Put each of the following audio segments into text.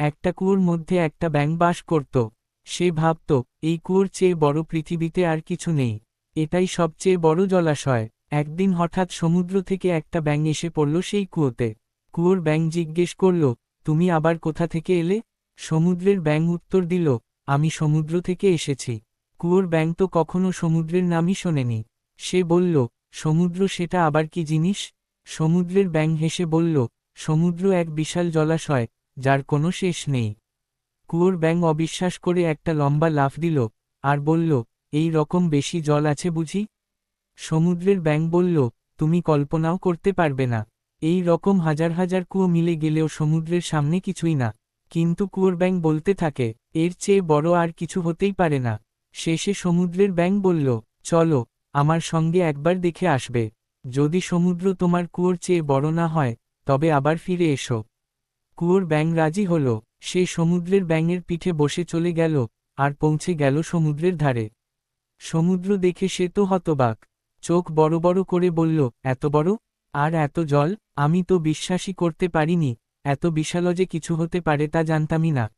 একটা কুয়োর মধ্যে একটা ব্যাঙ বাস করত। সে ভাবত, এই কুয়োর চেয়ে বড় পৃথিবীতে আর কিছু নেই। এটাই সবচেয়ে বড় জলাশয়। একদিন হঠাৎ সমুদ্র থেকে একটা ব্যাঙ এসে পড়ল সেই কুয়োতে। কুয়োর ব্যাঙ জিজ্ঞেস করল, তুমি আবার কোথা থেকে এলে? সমুদ্রের ব্যাঙ উত্তর দিল, আমি সমুদ্র থেকে এসেছি। কুয়োর ব্যাঙ তো কখনো সমুদ্রের নামই শোনেনি। সে বলল, সমুদ্র সেটা আবার কি জিনিস? সমুদ্রের ব্যাঙ হেসে বলল, সমুদ্র এক বিশাল জলাশয়। যার কোনো শেষ নেই। কুয়োর ব্যাঙ অবিশ্বাস করে একটা লম্বা লাফ দিল, আর বলল, এই রকম বেশি জল আছে বুঝি? সমুদ্রের ব্যাঙ বলল, তুমি কল্পনাও করতে পারবে না। এই রকম হাজার হাজার কুয়ো মিলে গেলেও সমুদ্রের সামনে কিছুই না। কিন্তু কুয়োর ব্যাঙ বলতে থাকে, এর চেয়ে বড় আর কিছু হতেই পারে না। শেষে সমুদ্রের ব্যাঙ বলল, চলো, আমার সঙ্গে একবার দেখে আসবে। যদি সমুদ্র তোমার কুয়োর চেয়ে বড় না হয়, তবে আবার ফিরে এসো। কুয়োর ব্যাং রাজি হল। সে সমুদ্রের ব্যাঙের পিঠে বসে চলে গেল আর পৌঁছে গেল সমুদ্রের ধারে। সমুদ্র দেখে সে তো হতবাক। চোখ বড় বড় করে বলল, এত বড়? আর এত জল? আমি তো বিশ্বাসই করতে পারিনি। এত বিশাল যে কিছু হতে পারে তা জানতামই না।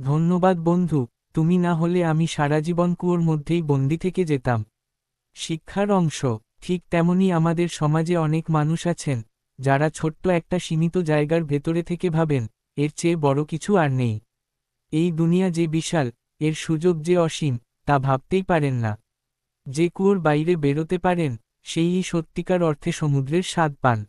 ধন্যবাদ বন্ধু, তুমি না হলে আমি সারা জীবন কুয়োর মধ্যেই বন্দি থেকে যেতাম। শিক্ষার অংশ, ঠিক তেমনি আমাদের সমাজে অনেক মানুষ আছেন। যারা ছোট্ট একটা সীমিত জায়গার ভেতরে থেকে ভাবেন, এর চেয়ে বড় কিছু আর নেই। এই দুনিয়া যে বিশাল, এর সুযোগ যে অসীম, তা ভাবতেই পারেন না। যে কুয়োর বাইরে বেরোতে পারেন, সেই সত্যিকার অর্থে সমুদ্রের স্বাদ পান।